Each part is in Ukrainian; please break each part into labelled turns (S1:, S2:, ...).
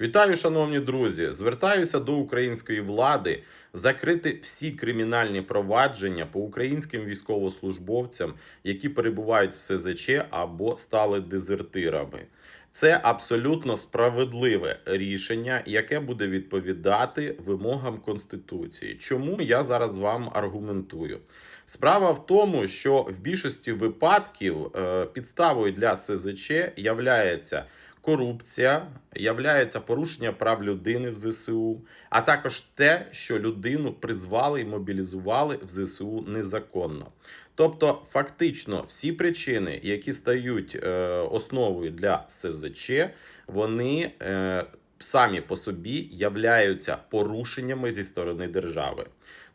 S1: Вітаю, шановні друзі! Звертаюся до української влади закрити всі кримінальні провадження по українським військовослужбовцям, які перебувають в СЗЧ або стали дезертирами. Це абсолютно справедливе рішення, яке буде відповідати вимогам Конституції. Чому я зараз вам аргументую? Справа в тому, що в більшості випадків е, підставою для СЗЧ являється корупція, являється порушення прав людини в ЗСУ, а також те, що людину призвали і мобілізували в ЗСУ незаконно. Тобто, фактично, всі причини, які стають е, основою для СЗЧ, вони е, самі по собі являються порушеннями зі сторони держави.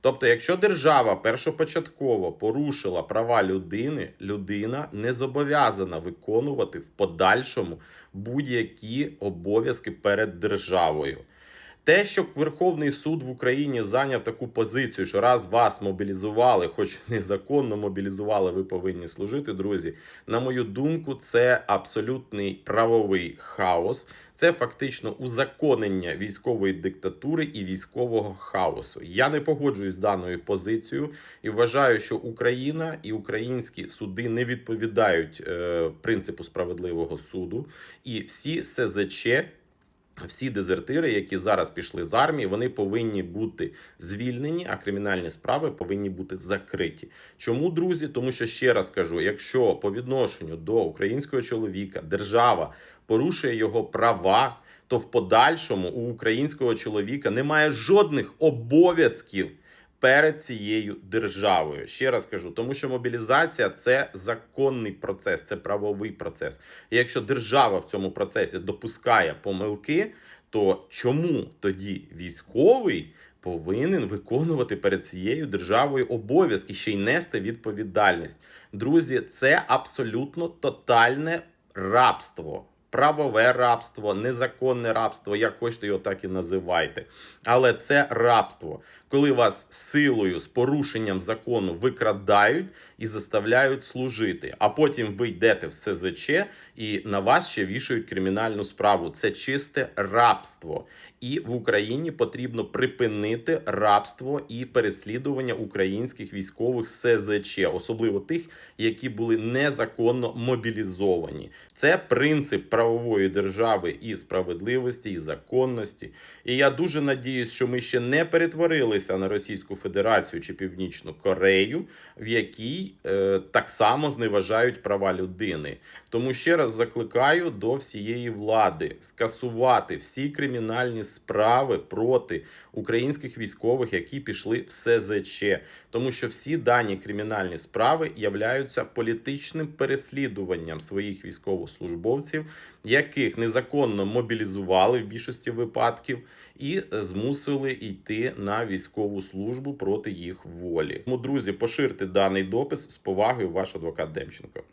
S1: Тобто, якщо держава першопочатково порушила права людини, людина не зобов'язана виконувати в подальшому будь-які обов'язки перед державою. Те, що Верховний суд в Україні зайняв таку позицію, що раз вас мобілізували, хоч незаконно мобілізували, ви повинні служити, друзі. На мою думку, це абсолютний правовий хаос. Це фактично узаконення військової диктатури і військового хаосу. Я не погоджуюсь з даною позицією і вважаю, що Україна і українські суди не відповідають е, принципу справедливого суду, і всі СЗЧ всі дезертири, які зараз пішли з армії, вони повинні бути звільнені, а кримінальні справи повинні бути закриті. Чому, друзі? Тому що ще раз кажу: якщо по відношенню до українського чоловіка держава порушує його права, то в подальшому у українського чоловіка немає жодних обов'язків перед цією державою. Ще раз кажу, тому що мобілізація це законний процес, це правовий процес. І якщо держава в цьому процесі допускає помилки, то чому тоді військовий повинен виконувати перед цією державою обов'язки ще й нести відповідальність? Друзі, це абсолютно тотальне рабство. Правове рабство, незаконне рабство, як хочете його так і називайте. Але це рабство, коли вас силою з порушенням закону викрадають і заставляють служити. А потім ви йдете в СЗЧ і на вас ще вішають кримінальну справу. Це чисте рабство. І в Україні потрібно припинити рабство і переслідування українських військових СЗЧ, особливо тих, які були незаконно мобілізовані. Це принцип правової держави і справедливості, і законності. І я дуже надіюсь, що ми ще не перетворилися на Російську Федерацію чи Північну Корею, в якій е, так само зневажають права людини. Тому ще раз закликаю до всієї влади скасувати всі кримінальні справи проти українських військових, які пішли в СЗЧ, тому що всі дані кримінальні справи являються політичним переслідуванням своїх військовослужбовців, яких незаконно мобілізували в більшості випадків і змусили йти на військову службу проти їх волі. Тому, друзі, поширте даний допис з повагою, ваш адвокат Демченко.